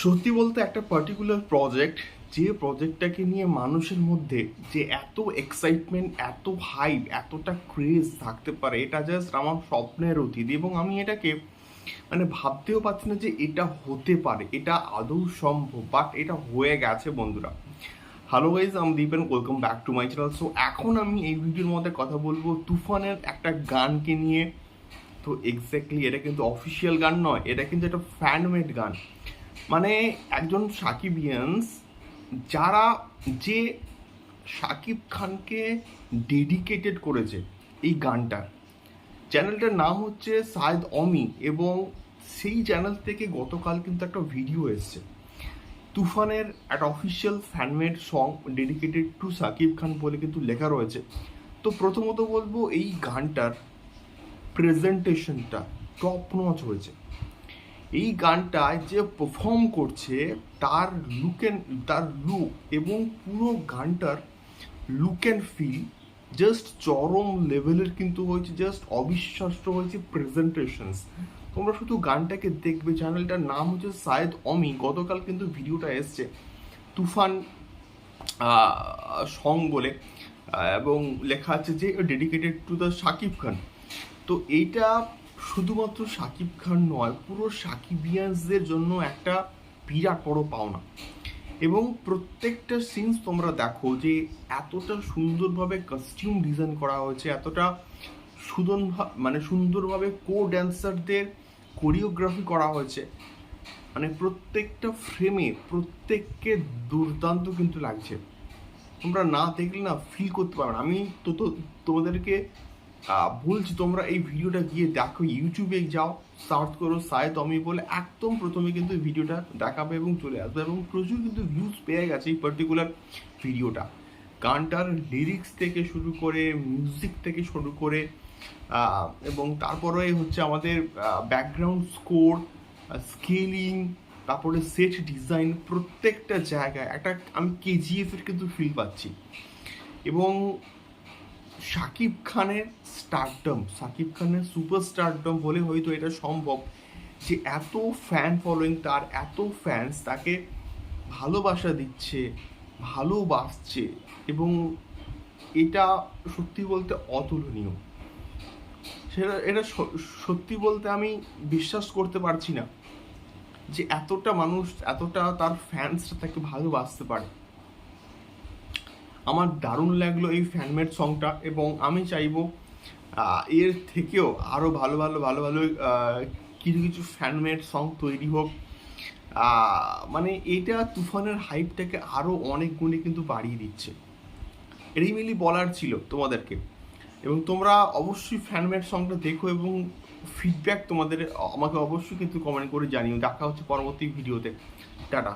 সত্যি বলতে একটা পার্টিকুলার প্রজেক্ট যে প্রজেক্টটাকে নিয়ে মানুষের মধ্যে যে এত এক্সাইটমেন্ট এত হাইপ এতটা ক্রেজ থাকতে পারে, এটা জাস্ট আমার স্বপ্নের অতীত। এবং আমি এটাকে মানে ভাবতেও পারছি না যে এটা হতে পারে, এটা আদৌ সম্ভব বাট এটা হয়ে গেছে বন্ধুরা। হ্যালো গাইজ আমি Dipen welcome back to my channel so এখন আমি এই ভিডিওর মধ্যে কথা বলব তুফানের একটা গানকে নিয়ে। তো এক্স্যাক্টলি এটা কিন্তু অফিসিয়াল গান নয়, এটা কিন্তু একটা ফ্যানমেড গান। মানে একজন সাকিবিয়ান্স যারা যে সাকিব খানকে ডেডিকেটেড করেছে এই গানটা। চ্যানেলটার নাম হচ্ছে সায়দ অমি এবং সেই চ্যানেল থেকে গতকাল কিন্তু একটা ভিডিও এসছে। তুফানের একটা official fan made song dedicated to Shakib Khan বলে কিন্তু লেখা রয়েছে। তো প্রথমত বলব এই গানটার প্রেজেন্টেশনটা টপ নচ হয়েছে। এই গানটায় যে পারফর্ম করছে, তার লুক অ্যান্ড তার লুক এবং পুরো গানটার লুক অ্যান্ড ফিল জাস্ট চরম লেভেলের কিন্তু হয়েছে জাস্ট অবিশ্বাস্য হয়েছে প্রেজেন্টেশনস তোমরা শুধু গানটাকে দেখবে চ্যানেলটার নাম হচ্ছে সায়েদ অমি গতকাল কিন্তু ভিডিওটা এসছে তুফান সং বলে এবং লেখা আছে যে dedicated to the Shakib Khan তো এইটা শুধুমাত্র সাকিব খান নয়, পুরো সাকিবিয়ানসদের জন্য একটা বিরাট বড় পাওনা। এবং প্রত্যেকটা সিনস তোমরা দেখো যে এতটা সুন্দরভাবে কস্টিউম ডিজাইন করা হয়েছে, এতটা সুদন মানে সুন্দরভাবে কো ড্যান্সারদের কোরিওগ্রাফি করা হয়েছে। মানে প্রত্যেকটা ফ্রেমে প্রত্যেককে দুর্দান্ত কিন্তু লাগছে। তোমরা না দেখলে না ফিল করতে পারবে আমি তো, তোমাদেরকে বলছি, তোমরা এই ভিডিওটা গিয়ে দেখো ইউটিউবে যাও সার্চ করো সায়দ অমি বলে একদম প্রথমে কিন্তু ভিডিওটা দেখাবে এবং চলে আসবে এবং প্রচুর কিন্তু ভিউজ পেয়ে গেছে এই পার্টিকুলার ভিডিওটা গানটার লিরিক্স থেকে শুরু করে মিউজিক থেকে শুরু করে এবং তারপরে হচ্ছে আমাদের ব্যাকগ্রাউন্ড স্কোর স্কেলিং তারপরে সেট ডিজাইন প্রত্যেকটা জায়গায় একটা, আমি কেজিএফ এর কিন্তু ফিল পাচ্ছি। এবং শাকিব খানের স্টারডম শাকিব খানের সুপার স্টারডম বলে হয়তো এটা সম্ভব যে এত ফ্যান ফলোয়িং তার, এত ফ্যান্স তাকে ভালোবাসা দিচ্ছে, ভালোবাসছে এবং এটা সত্যি বলতে অতুলনীয়। সেটা, এটা সত্যি বলতে আমি বিশ্বাস করতে পারছি না যে এতটা মানুষ, এতটা তার ফ্যান্সরা তাকে ভালোবাসতে পারে। আমার দারুণ লাগল এই ফ্যানমেড সংটা এবং আমি চাইব এর থেকেও আরও ভালো ভালো ভালো ভালো কিছু কিছু ফ্যানমেড সং তৈরি হোক। মানে এটা তুফানের হাইপটাকে আরও অনেক গুণে কিন্তু বাড়িয়ে দিচ্ছে। এটাই বলার ছিল তোমাদেরকে। এবং তোমরা অবশ্যই ফ্যানমেড সংটা দেখো এবং ফিডব্যাক তোমাদের, আমাকে অবশ্যই কিন্তু কমেন্ট করে জানিও। দেখা হচ্ছে পরবর্তী ভিডিওতে টাটা।